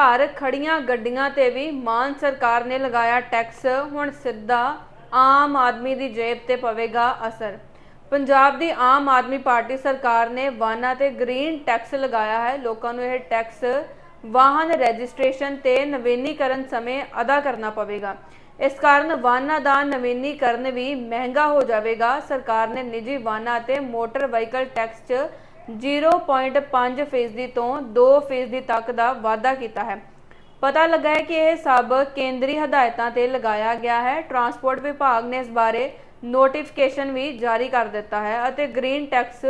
ਘਰ ਖੜੀਆਂ ਗੱਡੀਆਂ ਤੇ ਵੀ ਮਾਨ ਸਰਕਾਰ ਨੇ ਲਗਾਇਆ ਟੈਕਸ। ਹੁਣ ਸਿੱਧਾ ਆਮ ਆਦਮੀ ਦੀ ਜੇਬ ਤੇ ਪਵੇਗਾ ਅਸਰ। ਪੰਜਾਬ ਦੀ ਆਮ ਆਦਮੀ ਪਾਰਟੀ ਸਰਕਾਰ ਨੇ ਵਾਹਨਾਂ ਤੇ ਗ੍ਰੀਨ ਟੈਕਸ ਲਗਾਇਆ ਹੈ। ਲੋਕਾਂ ਨੂੰ ਇਹ ਟੈਕਸ ਵਾਹਨ ਰਜਿਸਟ੍ਰੇਸ਼ਨ ਤੇ ਨਵੀਨੀਕਰਨ ਸਮੇਂ ਅਦਾ ਕਰਨਾ ਪਵੇਗਾ। ਇਸ ਕਾਰਨ ਵਾਹਨਾਂ ਦਾ ਨਵੀਨੀਕਰਨ ਵੀ ਮਹਿੰਗਾ ਹੋ ਜਾਵੇਗਾ। ਸਰਕਾਰ ਨੇ ਨਿੱਜੀ ਵਾਹਨਾਂ ਤੇ ਮੋਟਰ ਵਹੀਕਲ ਟੈਕਸ 'ਚ 0.5% ਫੀਸਦੀ ਤੋਂ 2% ਫੀਸਦੀ ਤੱਕ ਦਾ ਵਾਧਾ ਕੀਤਾ ਹੈ। ਪਤਾ ਲੱਗਾ ਹੈ ਕਿ ਇਹ ਸਭ ਕੇਂਦਰੀ ਹਦਾਇਤਾਂ ਤੇ ਲਗਾਇਆ ਗਿਆ ਹੈ। ਟਰਾਂਸਪੋਰਟ ਵਿਭਾਗ ਨੇ ਇਸ ਬਾਰੇ ਨੋਟੀਫਿਕੇਸ਼ਨ ਵੀ ਜਾਰੀ ਕਰ ਦਿੱਤਾ ਹੈ ਅਤੇ ਗ੍ਰੀਨ ਟੈਕਸ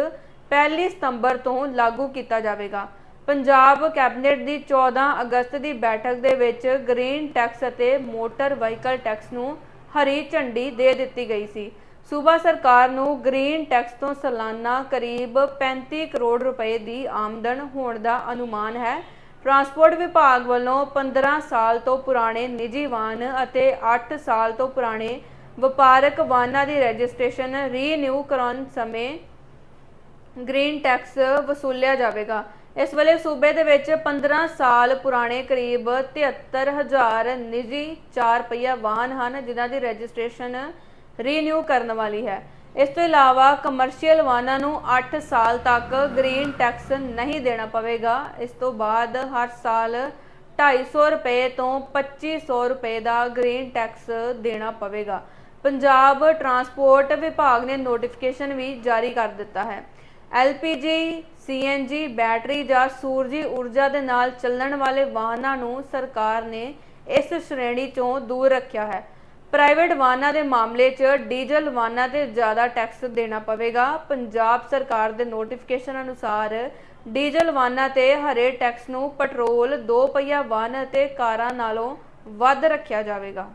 1 ਸਤੰਬਰ ਤੋਂ ਲਾਗੂ ਕੀਤਾ ਜਾਵੇਗਾ। ਪੰਜਾਬ ਕੈਬਨਿਟ ਦੀ 14 ਅਗਸਤ ਦੀ ਬੈਠਕ ਦੇ ਵਿੱਚ ਗ੍ਰੀਨ ਟੈਕਸ ਅਤੇ ਮੋਟਰ ਵਹੀਕਲ ਟੈਕਸ ਨੂੰ ਹਰੀ ਝੰਡੀ ਦੇ ਦਿੱਤੀ ਗਈ ਸੀ। ਸੂਬਾ ਸਰਕਾਰ ਨੂੰ ਗ੍ਰੀਨ ਟੈਕਸ ਤੋਂ ਸਾਲਾਨਾ ਕਰੀਬ 35 ਕਰੋੜ ਰੁਪਏ ਦੀ ਆਮਦਨ ਹੋਣ ਦਾ ਅਨੁਮਾਨ ਹੈ। ਟਰਾਂਸਪੋਰਟ ਵਿਭਾਗ ਵੱਲੋਂ 15 ਸਾਲ ਤੋਂ ਪੁਰਾਣੇ ਨਿੱਜੀ ਵਾਹਨ ਅਤੇ 8 ਸਾਲ ਤੋਂ ਪੁਰਾਣੇ ਵਪਾਰਕ ਵਾਹਨਾਂ ਦੀ ਰਜਿਸਟ੍ਰੇਸ਼ਨ ਰੀਨਿਊ ਕਰਾਉਣ ਸਮੇਂ ਗ੍ਰੀਨ ਟੈਕਸ ਵਸੂਲਿਆ ਜਾਵੇਗਾ। ਇਸ ਵੇਲੇ ਸੂਬੇ ਦੇ ਵਿੱਚ 15 ਸਾਲ ਪੁਰਾਣੇ ਕਰੀਬ 73000 ਨਿੱਜੀ 4 ਪਹੀਆ ਵਾਹਨ ਹਨ, ਜਿਨ੍ਹਾਂ ਦੀ ਰਜਿਸਟ੍ਰੇਸ਼ਨ ਰੀਨਿਊ ਕਰਨ ਵਾਲੀ ਹੈ। ਇਸ ਤੋਂ ਇਲਾਵਾ ਕਮਰਸ਼ੀਅਲ ਵਾਹਨਾਂ ਨੂੰ 8 ਸਾਲ ਤੱਕ ਗ੍ਰੀਨ ਟੈਕਸ ਨਹੀਂ ਦੇਣਾ ਪਵੇਗਾ। ਇਸ ਤੋਂ ਬਾਅਦ ਹਰ ਸਾਲ 250 ਰੁਪਏ ਤੋਂ 2500 ਰੁਪਏ ਦਾ ਗ੍ਰੀਨ ਟੈਕਸ ਦੇਣਾ ਪਵੇਗਾ। ਪੰਜਾਬ ਟਰਾਂਸਪੋਰਟ ਵਿਭਾਗ ਨੇ ਨੋਟੀਫਿਕੇਸ਼ਨ ਵੀ ਜਾਰੀ ਕਰ ਦਿੱਤਾ ਹੈ। LPG CNG ਬੈਟਰੀ ਜਾਂ ਸੂਰਜੀ ਊਰਜਾ ਦੇ ਨਾਲ ਚੱਲਣ ਵਾਲੇ ਵਾਹਨਾਂ ਨੂੰ ਸਰਕਾਰ ਨੇ ਇਸ ਸ਼੍ਰੇਣੀ ਚੋਂ ਦੂਰ ਰੱਖਿਆ ਹੈ। ਪ੍ਰਾਈਵੇਟ ਵਾਹਨਾਂ ਦੇ ਮਾਮਲੇ 'ਚ ਡੀਜ਼ਲ ਵਾਹਨਾਂ ਤੇ ਜ਼ਿਆਦਾ ਟੈਕਸ ਦੇਣਾ ਪਵੇਗਾ। ਪੰਜਾਬ ਸਰਕਾਰ ਦੇ ਨੋਟੀਫਿਕੇਸ਼ਨ ਅਨੁਸਾਰ ਡੀਜ਼ਲ ਵਾਹਨਾਂ ਤੇ ਹਰੇ ਟੈਕਸ ਨੂੰ ਪੈਟਰੋਲ, ਦੋ ਪਹੀਆ ਵਾਹਨ ਅਤੇ ਕਾਰਾਂ ਨਾਲੋਂ ਵੱਧ ਰੱਖਿਆ ਜਾਵੇਗਾ।